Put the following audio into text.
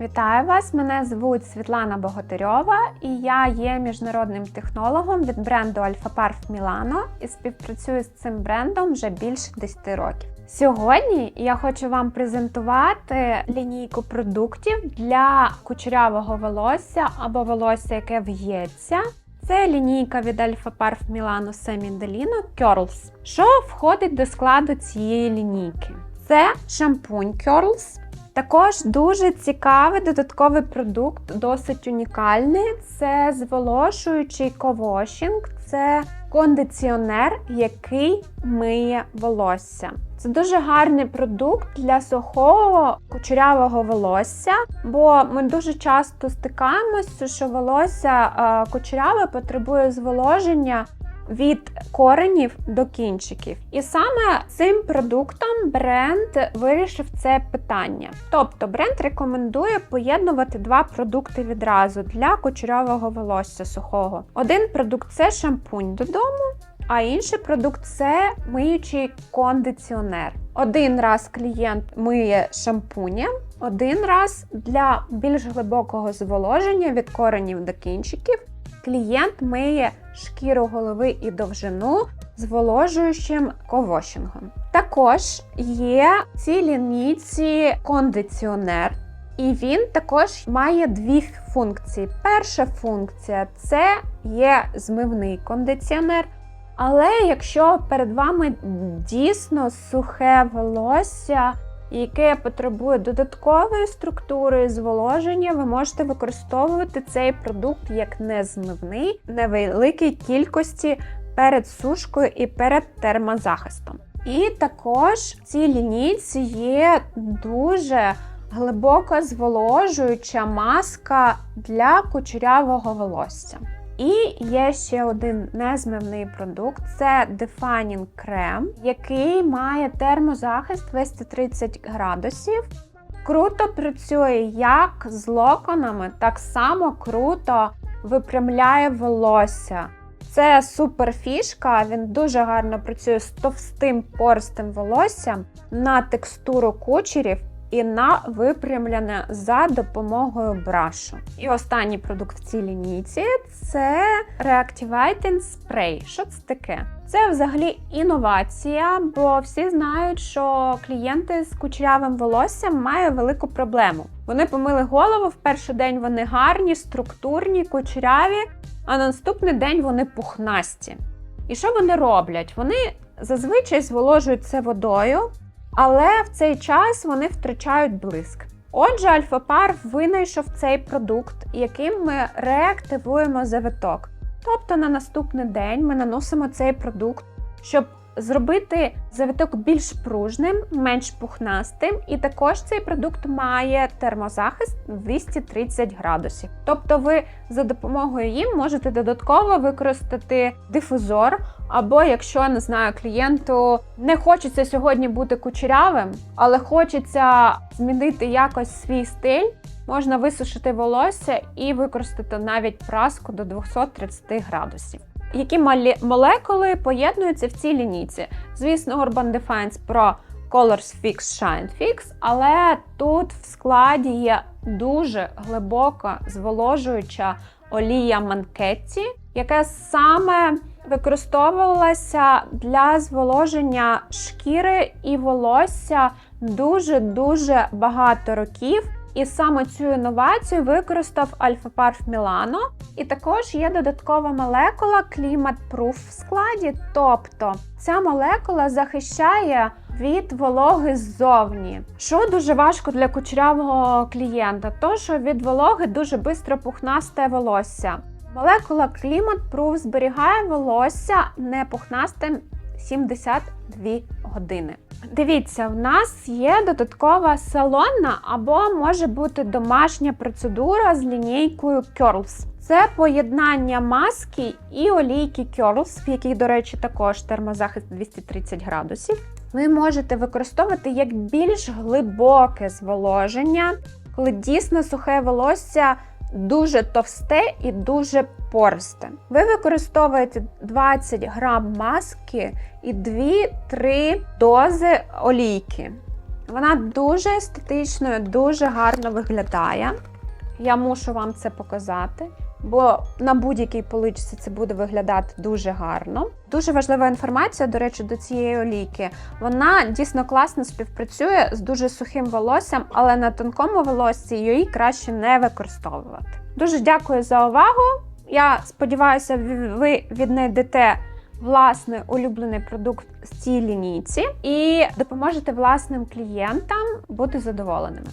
Вітаю вас! Мене звуть Світлана Богатирьова і я є міжнародним технологом від бренду Parf Milano і співпрацюю з цим брендом вже більше 10 років. Сьогодні я хочу вам презентувати лінійку продуктів для кучерявого волосся або волосся, яке в'ється. Це лінійка від Alpha Parf Milano Semi Delino Curls. Що входить до складу цієї лінійки? Це шампунь Curls. Також дуже цікавий додатковий продукт, досить унікальний. Це зволожуючий ковошінг, це кондиціонер, який миє волосся. Це дуже гарний продукт для сухого кучерявого волосся, бо ми дуже часто стикаємося, що волосся е, кучеряве потребує зволоження від коренів до кінчиків. І саме цим продуктом бренд вирішив це питання. Тобто бренд рекомендує поєднувати два продукти відразу для кучерявого волосся сухого. Один продукт це шампунь додому. А інший продукт це миючий кондиціонер. Один раз клієнт миє шампунем, один раз для більш глибокого зволоження від коренів до кінчиків клієнт миє шкіру голови і довжину зволожуючим ковошингом. Також є в цій кондиціонер. І він також має дві функції. Перша функція це є змивний кондиціонер. Але якщо перед вами дійсно сухе волосся, яке потребує додаткової структури зволоження, ви можете використовувати цей продукт як незмивний невеликій кількості перед сушкою і перед термозахистом. І також в цій лінійці є дуже глибоко зволожуюча маска для кучерявого волосся. І є ще один незмивний продукт це Defining Крем, який має термозахист 230 градусів. Круто працює як з локонами, так само круто випрямляє волосся. Це супер фішка, він дуже гарно працює з товстим пористим волоссям на текстуру кучерів і на випрямлене за допомогою брашу. І останній продукт в цій лінійці це Reactivating Spray. Що це таке? Це взагалі інновація, бо всі знають, що клієнти з кучерявим волоссям мають велику проблему. Вони помили голову в перший день вони гарні, структурні, кучеряві, а на наступний день вони пухнасті. І що вони роблять? Вони зазвичай зволожують це водою. Але в цей час вони втрачають блиск. Отже, Альфа-Пар винайшов цей продукт, яким ми реактивуємо завиток. Тобто на наступний день ми наносимо цей продукт, щоб зробити завиток більш пружним, менш пухнастим, і також цей продукт має термозахист 230 градусів. Тобто, ви за допомогою їм можете додатково використати дифузор. Або якщо не знаю, клієнту не хочеться сьогодні бути кучерявим, але хочеться змінити якось свій стиль, можна висушити волосся і використати навіть праску до 230 градусів. Які молекули поєднуються в цій лінійці? Звісно, Urban Defines про Colors Fix Shine Fix, але тут в складі є дуже глибока зволожуюча олія Манкетті, яка саме використовувалася для зволоження шкіри і волосся дуже-дуже багато років. І саме цю інновацію використав Альфа-Парф Мілано. І також є додаткова молекула Proof в складі. Тобто ця молекула захищає від вологи ззовні, що дуже важко для кучерявого клієнта, то що від вологи дуже швидко пухнасте волосся. Молекула Proof зберігає волосся не пухнастим 72 години. Дивіться, в нас є додаткова салонна або може бути домашня процедура з лінійкою Curls. Це поєднання маски і олійки Curls, в якій, до речі, також термозахист 230 градусів. Ви можете використовувати як більш глибоке зволоження, коли дійсно сухе волосся дуже товсте і дуже пористе. Ви використовуєте 20 грам маски і 2-3 дози олійки. Вона дуже естетичною, дуже гарно виглядає. Я мушу вам це показати, бо на будь-якій поличці це буде виглядати дуже гарно. Дуже важлива інформація, до речі, до цієї олійки. Вона дійсно класно співпрацює з дуже сухим волоссям, але на тонкому волоссі її краще не використовувати. Дуже дякую за увагу. Я сподіваюся, ви віднайдете власний улюблений продукт з цій лінійці і допоможете власним клієнтам бути задоволеними.